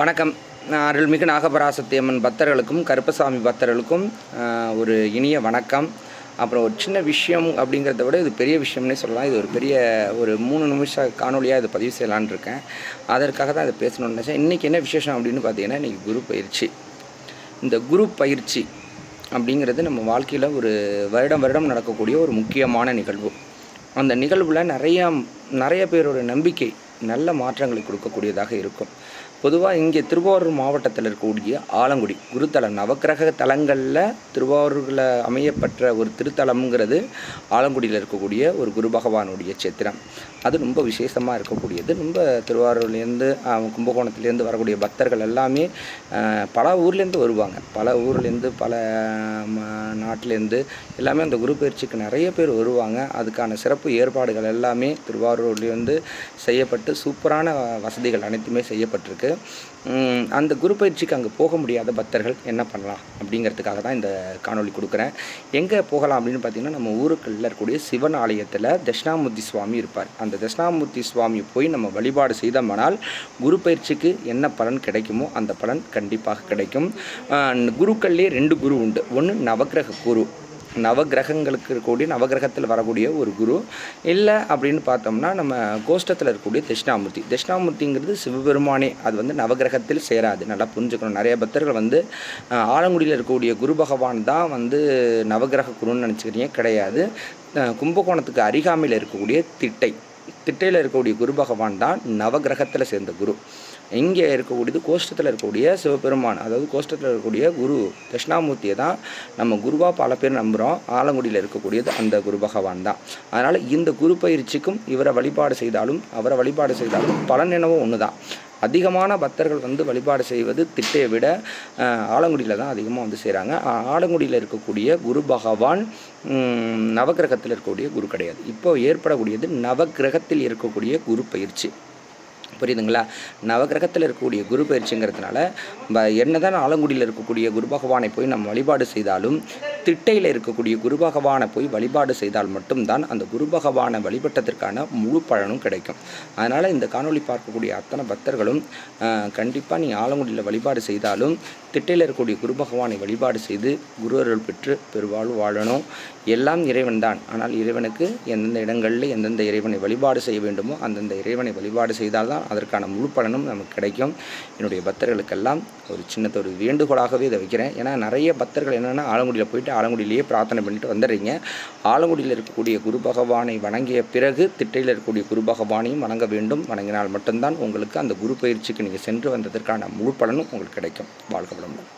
வணக்கம். அருள்மிகு நாகபராசத்தியம்மன் பக்தர்களுக்கும் கருப்பசாமி பக்தர்களுக்கும் ஒரு இனிய வணக்கம். அப்புறம் ஒரு சின்ன விஷயம் அப்படிங்கிறத விட இது பெரிய விஷயம்னே சொல்லலாம். இது ஒரு பெரிய ஒரு மூணு நிமிஷ காணொலியாக இதை பதிவு செய்யலான்னு இருக்கேன். அதற்காக தான் இதை பேசணும்னு நினச்சேன். இன்றைக்கி என்ன விசேஷம் அப்படின்னு பார்த்தீங்கன்னா இன்றைக்கி குரு பயிற்சி. இந்த குரு பயிற்சி அப்படிங்கிறது நம்ம வாழ்க்கையில் ஒரு வருடம் வருடம் நடக்கக்கூடிய ஒரு முக்கியமான நிகழ்வு. அந்த நிகழ்வில் நிறையா நிறைய பேரோட நம்பிக்கை நல்ல மாற்றங்களை கொடுக்கக்கூடியதாக இருக்கும். பொதுவாக இங்கே திருவாரூர் மாவட்டத்தில் இருக்கக்கூடிய ஆலங்குடி குருத்தலம் நவக்கிரக தலங்களில் திருவாரூரில் அமையப்பட்ட ஒரு திருத்தலம்ங்கிறது ஆலங்குடியில் இருக்கக்கூடிய ஒரு குரு பகவானுடைய சித்திரம் அது ரொம்ப விசேஷமாக இருக்கக்கூடியது. ரொம்ப திருவாரூர்லேருந்து கும்பகோணத்துலேருந்து வரக்கூடிய பக்தர்கள் எல்லாமே பல ஊர்லேருந்து வருவாங்க. பல ஊர்லேருந்து பல ம, நாட்டிலேருந்து எல்லாமே அந்த குரு பயிற்சிக்கு நிறைய பேர் வருவாங்க. அதுக்கான சிறப்பு ஏற்பாடுகள் எல்லாமே திருவாரூர்லேருந்து செய்யப்பட்டு சூப்பரான வசதிகள் அனைத்துமே செய்யப்பட்டிருக்கு. அந்த குரு பயிற்சிக்கு அங்கே போக முடியாத பக்தர்கள் என்ன பண்ணலாம் அப்படிங்கிறதுக்காக தான் இந்த காணொளி கொடுக்குறேன். எங்கே போகலாம் அப்படின்னு பார்த்தீங்கன்னா நம்ம ஊருக்குள்ள இருக்கக்கூடிய சிவன் ஆலயத்தில் தட்சிணாமூர்த்தி சுவாமி இருப்பார். அந்த தட்சிணாமூர்த்தி சுவாமி போய் நம்ம வழிபாடு செய்தோம்னால் குரு பயிற்சிக்கு என்ன பலன் கிடைக்குமோ அந்த பலன் கண்டிப்பாக கிடைக்கும். குருக்கள்லேயே ரெண்டு குரு உண்டு. ஒன்று நவக்கிரக குரு. நவகிரகங்களுக்கு இருக்கக்கூடிய நவகிரகத்தில் வரக்கூடிய ஒரு குரு. இல்லை அப்படின்னு பார்த்தோம்னா நம்ம கோஷ்டத்தில் இருக்கக்கூடிய தட்சிணாமூர்த்தி. தட்சிணாமூர்த்திங்கிறது சிவபெருமானே அது வந்து நவகிரகத்தில் சேராது. நல்லா புரிஞ்சுக்கணும். நிறைய பக்தர்கள் வந்து ஆலங்குடியில் இருக்கக்கூடிய குரு பகவான் தான் வந்து நவகிரக குருன்னு நினச்சிக்கிறீங்க கிடையாது. கும்பகோணத்துக்கு அருகாமையில் இருக்கக்கூடிய திட்டை. திட்டையில் இருக்கக்கூடிய குரு பகவான் தான் நவகிரகத்தில் சேர்ந்த குரு. இங்கே இருக்கக்கூடியது கோஷ்டத்தில் இருக்கக்கூடிய சிவபெருமான் அதாவது கோஷ்டத்தில் இருக்கக்கூடிய குரு தட்சிணாமூர்த்தியை தான் நம்ம குருவாக பல பேர் நம்புகிறோம் ஆலங்குடியில் இருக்கக்கூடியது அந்த குரு பகவான் தான். அதனால் இந்த குரு பயிற்சிக்கும் இவரை வழிபாடு செய்தாலும் அவரை வழிபாடு செய்தாலும் பலன் என்னவோ ஒன்று தான் அதிகமான பக்தர்கள் வந்து வழிபாடு செய்வது திட்டையை விட ஆலங்குடியில் தான் அதிகமாக வந்து செய்கிறாங்க ஆலங்குடியில் இருக்கக்கூடிய குரு பகவான் நவகிரகத்தில் நவக்கிரகத்தில் இருக்கக்கூடிய குரு கிடையாது. இப்போ ஏற்படக்கூடியது நவக்கிரகத்தில் இருக்கக்கூடிய குரு பயிற்சி. புரியுதுங்களா? நவகிரகத்தில் இருக்கக்கூடிய குரு பயிற்சிங்கிறதுனால என்னதான் ஆலங்குடியில் இருக்கக்கூடிய குரு பகவானை போய் நம்ம வழிபாடு செய்தாலும் திட்டையில் இருக்கக்கூடிய குரு பகவானை போய் வழிபாடு செய்தால் மட்டும்தான் அந்த குரு பகவானை வழிபட்டதற்கான முழு பலனும் கிடைக்கும். அதனால் இந்த காணொளி பார்க்கக்கூடிய அத்தனை பக்தர்களும் கண்டிப்பாக நீ ஆலங்குடியில் வழிபாடு செய்தாலும் திட்டையில் இருக்கக்கூடிய குரு பகவானை வழிபாடு செய்து குரு அருள் பெற்று பெருவாழ்வு வாழணும். எல்லாம் இறைவன் தான். ஆனால் இறைவனுக்கு எந்தெந்த இடங்களில் எந்தெந்த இறைவனை வழிபாடு செய்ய வேண்டுமோ அந்தந்த இறைவனை வழிபாடு செய்தால்தான் அதற்கான முழு பலனும் நமக்கு கிடைக்கும். என்னுடைய பக்தர்களுக்கெல்லாம் ஒரு சின்னத்தொரு ஒரு வேண்டுகோளாகவே இதை வைக்கிறேன். ஏன்னா நிறைய பக்தர்கள் என்னென்னா ஆலங்குடியில் போயிட்டு ஆலங்குடியிலேயே பிரார்த்தனை பண்ணிட்டு வந்துடுறீங்க. ஆலங்குடியில் இருக்கக்கூடிய குரு பகவானை வணங்கிய பிறகு திட்டையில் இருக்கக்கூடிய குரு பகவானையும் வணங்க வேண்டும். வணங்கினால் மட்டும்தான் உங்களுக்கு அந்த குரு பயிற்சிக்கு நீங்கள் சென்று வந்ததற்கான முழு பலனும் உங்களுக்கு கிடைக்கும். வாழ்க வளமுடன்.